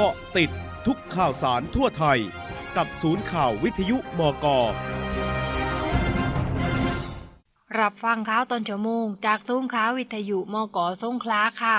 เกาะติดทุกข่าวสารทั่วไทย กับศูนย์ข่าววิทยุมกรับฟังข่าวตอนชั่วโมง จากซุ้มข่าววิทยุมกสงขลาค่ะ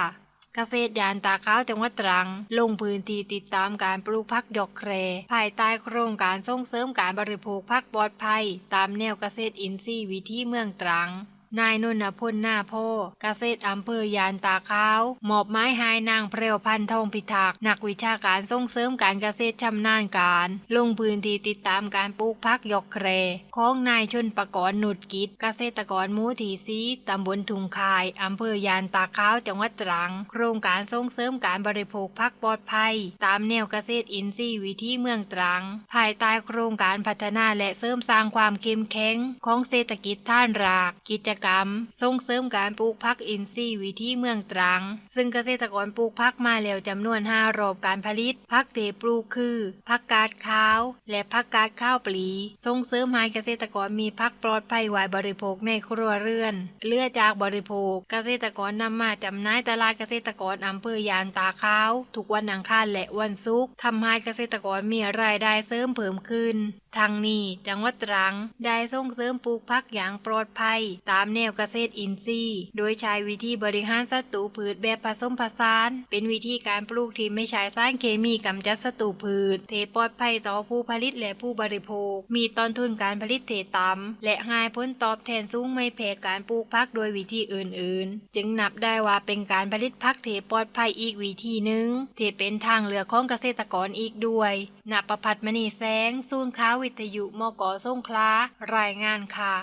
เกษตรยานตาข้าวจังหวัดตรัง ลงพื้นที่ติดตามการปลูกพักดอกแคร ภายใต้โครงการส่งเสริมการบริโภคพักปลอดภัย ตามแนวเกษตรอินทรีย์วิธีเมืองตรัง นายนนพลหน้าโพเกษตรอำเภอยานตาขาวหมอบไม้หายนางเพรวพันธ์ทองพิทักษ์นักวิชาการส่งเสริมการเกษตรชำนาญการ ลงพื้นที่ติดตามการปลูกพักยอกแครของนายชนประกรณ์หนุดกิจเกษตรกรมูถีซีตำบลทุงคายอำเภอยานตาขาวจังหวัดตรัง โครงการส่งเสริมการบริโภคพักปลอดภัย ตามแนวเกษตรอินทรีย์วิธีเมืองตรัง ภายใต้โครงการพัฒนาและเสริมสร้างความเข้มแข็งของเศรษฐกิจท่านราก กิจกรรม ส่งเสริมการปลูกพักอินทรีย์วิธีเมืองตรัง ซึ่งเกษตรกรปลูกพักมาแล้วจำนวน5รอบการผลิตพักเตปลูกคือพักกาดขาว และพักกาดข้าวปลี ส่งเสริมให้เกษตรกรมีพักปลอดภัยไว้บริโภคในครัวเรือน เลือจากบริโภค เกษตรกรนำมาจำหน่ายตลาดเกษตรกรอำเภอยานตาขาวทุกวันอังคารและวันศุกร์ทำให้เกษตรกรมีรายได้เสริมเพิ่มขึ้นทางนี้จังหวัดตรังได้ส่งเสริมปลูกพักอย่างปลอดภัย ตามแนวเกษตรอินทรีย์ โดยใช้วิธีบริหารศัตรูพืชแบบผสมผสาน เป็นวิธีการปลูกที่ไม่ใช้สารเคมีกำจัดศัตรูพืชเทปลอดภัยต่อผู้ผลิตและผู้บริโภค มีต้นทุนการผลิตเทต่ำและให้ผลตอบแทนสูงไม่แพ้การปลูกพักโดยวิธีอื่นๆ จึงนับได้ว่าเป็นการผลิตพักเทปลอดภัยอีกวิธีหนึ่งที่เป็นทางเลือกของเกษตรกรอีกด้วยณประพัฒน์มณีแสงศูนย์ข่าววิทยุมกสงคลารายงานค่ะ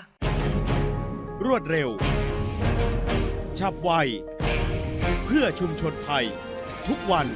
รวดเร็ว ฉับไว เพื่อชุมชนไทย ทุกวัน